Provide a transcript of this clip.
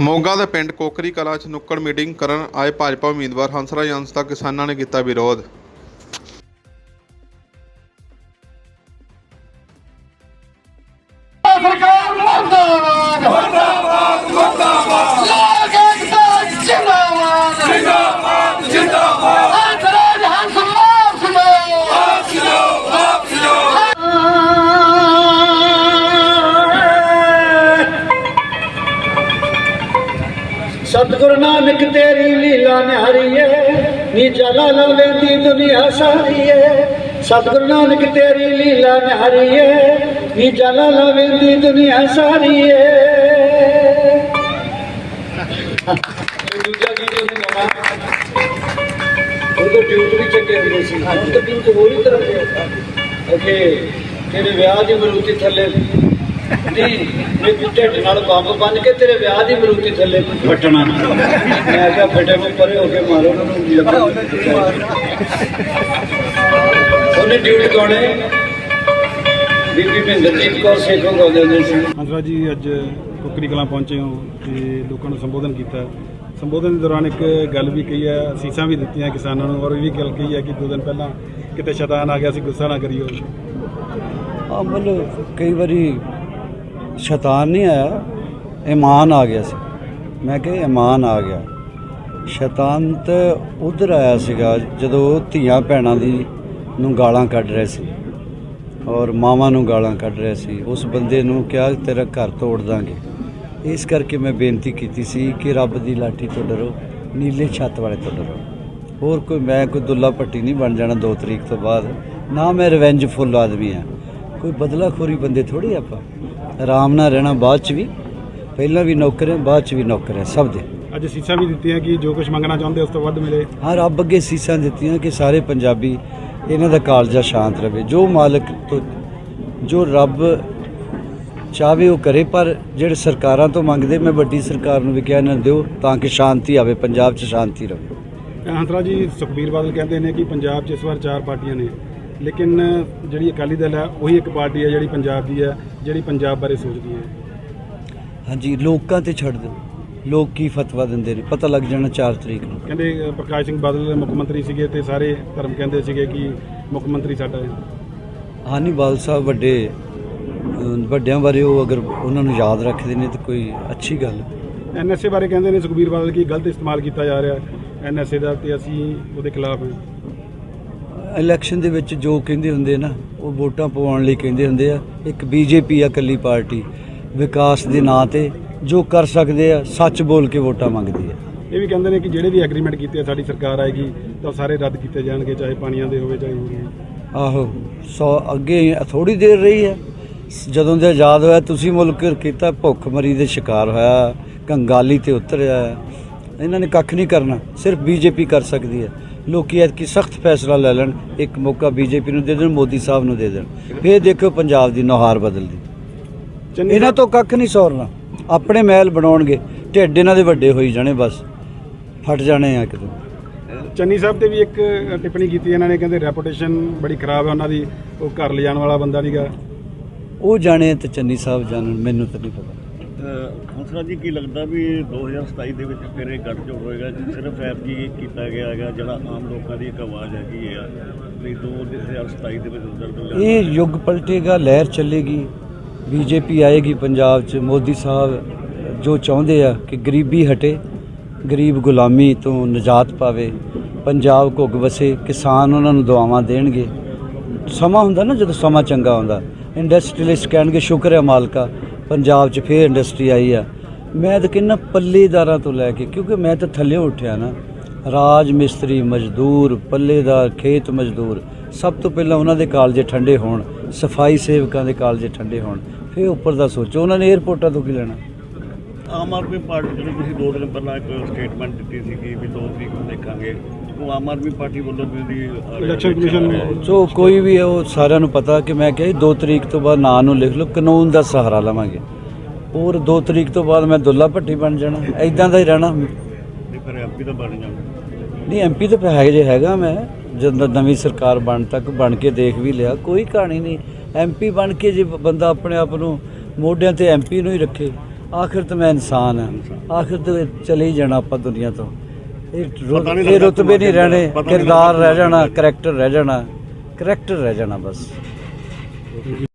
ਮੋਗਾ ਦੇ ਪਿੰਡ ਕੋਕਰੀ ਕਲਾ 'ਚ ਨੁੱਕੜ ਮੀਟਿੰਗ ਕਰਨ ਆਏ ਭਾਜਪਾ ਉਮੀਦਵਾਰ ਹੰਸਰਾਜ ਹੰਸ ਦਾ ਕਿਸਾਨਾਂ ਨੇ ਕੀਤਾ ਵਿਰੋਧ। ਸਤਿਗੁਰੂ ਨਾਨਕ ਤੇਰੀ ਲੀਲਾ ਨਿਹਾਰੀ ਏ ਨੀ ਚਲਾ ਲਵੇਂਦੀ ਦੁਨੀਆ ਸਾਰੀ ਏ ਸਤਿਗੁਰੂ ਨਾਨਕ ਤੇਰੀ ਲੀਲਾ ਨਿਹਾਰੀ ਏ ਨੀ ਚਲਾ ਲਵੇਂਦੀ ਦੁਨੀਆ ਸਾਰੀ ਦੂਜਾ ਵੀਡੀਓ ਨਹੀਂ ਲਾਉਣਾ ਉਹ ਤਾਂ ਵੀ ਚੰਗੇ ਹੁੰਦੇ ਸੀ। ਹੁਣ ਤਾਂ ਟਿਊਟ ਹੋਰ ਤਰ੍ਹਾਂ ਓਕੇ ਤੇਰੇ ਵਿਆਹ ਦੀ ਮਰੂਤੀ ਥੱਲੇ ਨਹੀਂ ਮੈਂ ਢਿੱਡ ਨਾਲ ਬੰਬ ਬੰਨ ਕੇ ਤੇਰੇ ਵਿਆਹ ਦੀ ਮਰੂਤੀ ਥੱਲੇ ਫਟਣਾ ਮੈਂ ਕਿਹਾ ਫਟੇ ਨੂੰ ਪਰੇ ਹੋ ਕੇ ਮਾਰੋ ਉਹਨਾਂ ਨੂੰ ਡਿਊਟੀ ਗਾਉਣੇ ਬੀਬੀ ਮਹਿੰਦਰਜੀਤ ਕੌਰ ਸੇਖੋਂ ਗਾਉਂਦੇ ਹੁੰਦੇ ਸੀ। ਹੰਸਰਾਜ ਜੀ ਅੱਜ ਕੁਕਰੀ ਕਲਾਂ ਪਹੁੰਚੇ ਹੋ ਤੇ ਲੋਕਾਂ ਨੂੰ ਸੰਬੋਧਨ ਕੀਤਾ ਸੰਬੋਧਨ ਦੇ ਦੌਰਾਨ ਇੱਕ ਗੱਲ ਵੀ ਕਹੀ ਹੈ ਸੀਸਾਂ ਵੀ ਦਿੱਤੀਆਂ ਕਿਸਾਨਾਂ ਨੂੰ ਔਰ ਇਹ ਵੀ ਗੱਲ ਕਹੀ ਹੈ ਕਿ ਦੋ ਦਿਨ ਪਹਿਲਾਂ ਕਿਤੇ ਸ਼ੈਤਾਨ ਆ ਗਿਆ ਸੀ ਗੁੱਸਾ ਨਾ ਕਰਿਓ। ਆ ਮਤਲਬ ਕਈ ਵਾਰੀ ਸ਼ੈਤਾਨ ਨਹੀਂ ਆਇਆ, ਇਮਾਨ ਆ ਗਿਆ ਸੀ। ਮੈਂ ਕਿਹਾ, ਇਮਾਨ ਆ ਗਿਆ। ਸ਼ੈਤਾਨ ਤਾਂ ਉਧਰ ਆਇਆ ਸੀਗਾ, ਜਦੋਂ ਧੀਆਂ ਭੈਣਾਂ ਦੀ ਨੂੰ ਗਾਲਾਂ ਕੱਢ ਰਹੇ ਸੀ ਔਰ ਮਾਵਾਂ ਨੂੰ ਗਾਲਾਂ ਕੱਢ ਰਹੇ ਸੀ। ਉਸ ਬੰਦੇ ਨੂੰ ਕਿਹਾ, ਤੇਰਾ ਘਰ ਤੋੜ ਦਾਂਗੇ। ਇਸ ਕਰਕੇ ਮੈਂ ਬੇਨਤੀ ਕੀਤੀ ਸੀ ਕਿ ਰੱਬ ਦੀ ਲਾਠੀ ਤੋਂ ਡਰੋ, ਨੀਲੇ ਛੱਤ ਵਾਲੇ ਤੋਂ ਡਰੋ। ਹੋਰ ਕੋਈ, ਮੈਂ ਕੋਈ ਦੁੱਲਾ ਭੱਟੀ ਨਹੀਂ ਬਣ ਜਾਣਾ 2 ਤਰੀਕ ਤੋਂ ਬਾਅਦ। ਨਾ ਮੈਂ ਰਿਵੈਂਜਫੁੱਲ ਆਦਮੀ ਆ ਕੋਈ ਬਦਲਾਖੋਰੀ ਬੰਦੇ ਥੋੜੀ ਆਪਾਂ। ਆਰਾਮ ਨਾਲ ਰਹਿਣਾ ਬਾਅਦ ਚ ਵੀ ਪਹਿਲਾਂ ਵੀ ਨੌਕਰ ਹੈ ਬਾਅਦ ਚ ਵੀ ਨੌਕਰ ਹੈ ਸਭ ਦੇ। ਅੱਜ ਸੀਸਾਂ ਵੀ ਦਿੱਤੀਆਂ ਕਿ ਜੋ ਕੁਝ ਮੰਗਣਾ ਚਾਹੁੰਦੇ ਉਸ ਤੋਂ ਵੱਧ ਮਿਲੇ। ਹਾਂ ਰੱਬ ਅੱਗੇ ਸੀਸਾਂ ਦਿੱਤੀਆਂ ਕਿ ਸਾਰੇ ਪੰਜਾਬੀ ਇਹਨਾਂ ਦਾ ਕਾਲਜਾ ਸ਼ਾਂਤ ਰਵੇ। ਜੋ ਮਾਲਕ ਤੋਂ ਜੋ ਰੱਬ ਚਾਹਵੇ ਉਹ ਕਰੇ ਪਰ ਜਿਹੜੇ ਸਰਕਾਰਾਂ ਤੋਂ ਮੰਗਦੇ ਮੈਂ ਵੱਡੀ ਸਰਕਾਰ ਨੂੰ ਵੀ ਕਿਹਾ ਇਹਨਾਂ ਦਿਓ ਤਾਂ ਕਿ ਸ਼ਾਂਤੀ ਆਵੇ ਪੰਜਾਬ 'ਚ ਸ਼ਾਂਤੀ ਰਵੇ। ਹੰਸਰਾਜ ਜੀ ਸੁਖਬੀਰ ਬਾਦਲ ਕਹਿੰਦੇ ਨੇ ਕਿ ਪੰਜਾਬ 'ਚ ਇਸ ਵਾਰ ਚਾਰ ਪਾਰਟੀਆਂ ਨੇ। ਲੇਕਿਨ ਜਿਹੜੀ ਅਕਾਲੀ ਦਲ ਹੈ ਉਹੀ ਇੱਕ ਪਾਰਟੀ ਹੈ ਜਿਹੜੀ ਪੰਜਾਬ ਦੀ ਹੈ। ਜਿਹੜੀ ਪੰਜਾਬ ਬਾਰੇ ਸੋਚਦੀ ਹੈ? ਹਾਂਜੀ ਲੋਕਾਂ ਤੇ ਛੱਡ ਦਿਓ। ਲੋਕ ਕੀ ਫਤਵਾ ਦਿੰਦੇ ਨੇ? ਪਤਾ ਲੱਗ ਜਾਣਾ 4 ਤਰੀਕ ਨੂੰ। ਕਹਿੰਦੇ ਪ੍ਰਕਾਸ਼ ਸਿੰਘ ਬਾਦਲ ਮੁੱਖ ਮੰਤਰੀ ਸੀਗੇ ਤੇ ਸਾਰੇ ਧਰਮ ਕਹਿੰਦੇ ਸੀਗੇ ਕਿ ਮੁੱਖ ਮੰਤਰੀ ਸਾਡਾ ਹਾਨੀ ਬਾਲ ਸਾਹਿਬ ਵੱਡੇ ਵੱਡਿਆਂ ਬਾਰੇ ਉਹ ਅਗਰ ਉਹਨਾਂ ਨੂੰ ਯਾਦ ਰੱਖਦੇ ਨੇ ਤਾਂ ਕੋਈ ਅੱਛੀ ਗੱਲ। ਐਨਐਸਏ ਬਾਰੇ ਕਹਿੰਦੇ ਨੇ ਸੁਖਬੀਰ ਬਾਦਲ ਕੀ ਗਲਤ ਇਸਤੇਮਾਲ ਕੀਤਾ ਜਾ ਰਿਹਾ ਐਨਐਸਏ ਦਾ ਤੇ ਅਸੀਂ ਉਹਦੇ ਖਿਲਾਫ ਹਾਂ। ਇਲੈਕਸ਼ਨ ਦੇ ਵਿੱਚ ਜੋ ਕਹਿੰਦੇ ਹੁੰਦੇ ਨਾ ਉਹ ਵੋਟਾਂ ਪਵਾਉਣ ਲਈ ਕਹਿੰਦੇ ਹੁੰਦੇ ਆ ਇੱਕ ਬੀਜੇਪੀ ਆ ਇਕੱਲੀ ਪਾਰਟੀ ਵਿਕਾਸ ਦੇ ਨਾਂ ਤੇ ਜੋ ਕਰ ਸਕਦੇ ਆ ਸੱਚ ਬੋਲ ਕੇ ਵੋਟਾਂ ਮੰਗਦੀ ਆ। ਇਹ ਵੀ ਕਹਿੰਦੇ ਨੇ ਕਿ ਜਿਹੜੇ ਵੀ ਐਗਰੀਮੈਂਟ ਕੀਤੇ ਆ ਸਾਡੀ ਸਰਕਾਰ ਆਏਗੀ ਤਾਂ ਸਾਰੇ ਰੱਦ ਕੀਤੇ ਜਾਣਗੇ ਚਾਹੇ ਪਾਣੀਆਂ ਦੇ ਹੋਵੇ ਚਾਹੇ ਹੋਰ। ਆਹੋ ਸੋ ਅੱਗੇ ਥੋੜੀ ਦੇਰ ਰਹੀ ਹੈ ਜਦੋਂ ਦੇ ਆਜ਼ਾਦ ਹੋਇਆ ਤੁਸੀਂ ਮੁਲਕ ਕੀਤਾ ਭੁੱਖ ਮਰੀ ਦੇ ਸ਼ਿਕਾਰ ਹੋਇਆ ਕੰਗਾਲੀ ਤੇ ਉਤਰਿਆ। ਇਹਨਾਂ ਨੇ ਕੱਖ ਨਹੀਂ ਕਰਨਾ ਸਿਰਫ ਬੀਜੇਪੀ ਕਰ ਸਕਦੀ ਹੈ ਲੋਕੀ ਐਤਕੀ ਸਖਤ ਫੈਸਲਾ ਲੈ ਲੈਣ ਇੱਕ ਮੌਕਾ ਬੀਜੇਪੀ ਨੂੰ ਦੇ ਦੇਣ ਮੋਦੀ ਸਾਹਿਬ ਨੂੰ ਦੇ ਦੇਣ। ਫੇਰ ਦੇਖੋ ਪੰਜਾਬ ਦੀ ਨੁਹਾਰ ਬਦਲਦੀ। ਇਹਨਾਂ ਤੋਂ ਕੱਖ ਨਹੀਂ ਸੌਰਨਾ। ਆਪਣੇ ਮਹਿਲ ਬਣਾਉਣਗੇ ਢਿੱਡ ਇਹਨਾਂ ਦੇ ਵੱਡੇ ਹੋਈ ਜਾਣੇ ਬਸ। ਫਟ ਜਾਣੇ ਆ ਕਿਤੇ ਚੰਨੀ ਸਾਹਿਬ ਤੇ ਵੀ ਇੱਕ ਟਿੱਪਣੀ ਕੀਤੀ ਇਹਨਾਂ ਨੇ ਕਹਿੰਦੇ ਰੈਪੂਟੇਸ਼ਨ ਬੜੀ ਖਰਾਬ ਹੈ ਉਹਨਾਂ ਦੀ ਉਹ ਘਰ ਲਿਜਾਣ ਵਾਲਾ ਬੰਦਾ ਨਹੀਂਗਾ ਉਹ ਜਾਣੇ ਤੇ ਚੰਨੀ ਸਾਹਿਬ ਜਾਣਨ ਮੈਨੂੰ ਤਾਂ ਨਹੀਂ ਪਤਾ। ਹੰਸਰਾਜ ਜੀ, ਕੀ ਲੱਗਦਾ ਵੀ 2027 ਦੇ ਵਿੱਚ ਫਿਰ ਇਹ ਗੱਠਜੋੜ ਹੋਏਗਾ ਸਿਰਫ ਐਪ ਕੀਤਾ ਗਿਆ ਹੈਗਾ, ਜਿਹੜਾ ਆਮ ਲੋਕਾਂ ਦੀ ਇੱਕ ਆਵਾਜ਼ ਹੈਗੀ ਹੈ ਨਹੀਂ 2027 ਦੇ ਵਿੱਚ ਰਿਜ਼ਲਟ ਇਹ ਯੁੱਗ ਪਲਟੇਗਾ, ਲਹਿਰ ਚੱਲੇਗੀ, ਬੀਜੇਪੀ ਆਏਗੀ ਪੰਜਾਬ 'ਚ, ਮੋਦੀ ਸਾਹਿਬ ਜੋ ਚਾਹੁੰਦੇ ਆ ਕਿ ਗਰੀਬੀ ਹਟੇ, ਗਰੀਬ ਗੁਲਾਮੀ ਤੋਂ ਨਜਾਤ ਪਾਵੇ, ਪੰਜਾਬ ਘੁੱਗ ਵਸੇ, ਕਿਸਾਨ ਉਹਨਾਂ ਨੂੰ ਦੁਆਵਾਂ ਦੇਣਗੇ। ਸਮਾਂ ਹੁੰਦਾ ਨਾ ਜਦੋਂ ਸਮਾਂ ਚੰਗਾ ਹੁੰਦਾ ਇੰਡਸਟਰੀਲਿਸਟ ਕਹਿਣਗੇ, ਸ਼ੁਕਰ ਹੈ ਮਾਲਕਾ ਪੰਜਾਬ 'ਚ ਫੇਰ ਇੰਡਸਟਰੀ ਆਈ ਆ। ਮੈਂ ਤਾਂ ਕਹਿੰਦਾ ਪੱਲੇਦਾਰਾਂ ਤੋਂ ਲੈ ਕੇ, ਕਿਉਂਕਿ ਮੈਂ ਤਾਂ ਥੱਲੇ ਉੱਠਿਆ ਨਾ। ਰਾਜ ਮਿਸਤਰੀ ਮਜ਼ਦੂਰ, ਪੱਲੇਦਾਰ, ਖੇਤ ਮਜ਼ਦੂਰ, ਸਭ ਤੋਂ ਪਹਿਲਾਂ ਉਹਨਾਂ ਦੇ ਕਾਲਜੇ ਠੰਡੇ ਹੋਣ, ਸਫ਼ਾਈ ਸੇਵਕਾਂ ਦੇ ਕਾਲਜੇ ਠੰਡੇ ਹੋਣ, ਫਿਰ ਉੱਪਰ ਦਾ ਸੋਚੋ। ਉਹਨਾਂ ਨੇ 에ਅਰਪੋਰਟਾਂ ਤੋਂ ਕੀ ਲੈਣਾ? ਆਮ ਆਦਮੀ ਪਾਰਟੀ ਜਿਹੜੀ ਤੁਸੀਂ ਦੋ ਦਿਨ ਪਹਿਲਾਂ ਇੱਕ ਸਟੇਟਮੈਂਟ ਦਿੱਤੀ ਸੀ ਕਿ ਵੀ 2 ਤਰੀਕ ਨੂੰ ਦੇਖਾਂਗੇ ਉਹ ਆਮ ਆਦਮੀ ਪਾਰਟੀ ਵੱਲੋਂ ਵੀ ਉਹਦੀ Election Commission ਨੂੰ- ਸੋ ਕੋਈ ਵੀ ਹੈ, ਉਹ ਸਾਰਿਆਂ ਨੂੰ ਪਤਾ ਕਿ ਮੈਂ ਕਿਹਾ 2 ਤਰੀਕ ਤੋਂ ਬਾਅਦ ਨਾਂ ਨੂੰ ਲਿਖ ਲਓ ਕਾਨੂੰਨ ਦਾ ਸਹਾਰਾ ਲਵਾਂਗੇ। ਔਰ 2 ਤਰੀਕ ਤੋਂ ਬਾਅਦ ਮੈਂ ਦੁੱਲਾ ਭੱਟੀ ਬਣ ਜਾਣਾ ਐਦਾਂ ਦਾ ਹੀ ਰਹਿਣਾ। ਨਹੀਂ ਫਿਰ ਐਮਪੀ ਤਾਂ ਬਣ ਜਾਣਾ। ਨਹੀਂ ਐਮਪੀ ਤਾਂ ਹੈ ਜੇ ਹੈਗਾ ਮੈਂ ਜਦੋਂ ਨਵੀਂ ਸਰਕਾਰ ਬਣ ਤੱਕ ਬਣ ਕੇ ਦੇਖ ਵੀ ਲਿਆ ਕੋਈ ਕਹਾਣੀ ਨਹੀਂ। ਐਮਪੀ ਬਣ ਕੇ ਜੇ ਬੰਦਾ ਆਪਣੇ ਆਪ ਨੂੰ ਮੋਢਿਆਂ ਤੇ ਐਮਪੀ ਨੂੰ ਹੀ ਰੱਖੇ। ਆਖਿਰ ਤਾਂ ਮੈਂ ਇਨਸਾਨ ਹਾਂ। ਆਖਿਰ ਤਾਂ ਚਲੇ ਹੀ ਜਾਣਾ ਆਪਾਂ ਦੁਨੀਆ ਤੋਂ। ਇਹ ਇਹ ਰੁਤਬੇ ਨਹੀਂ ਰਹਿਣੇ ਕਿਰਦਾਰ ਰਹਿ ਜਾਣਾ ਕਰੈਕਟਰ ਰਹਿ ਜਾਣਾ ਕਰੈਕਟਰ ਰਹਿ ਜਾਣਾ ਬਸ।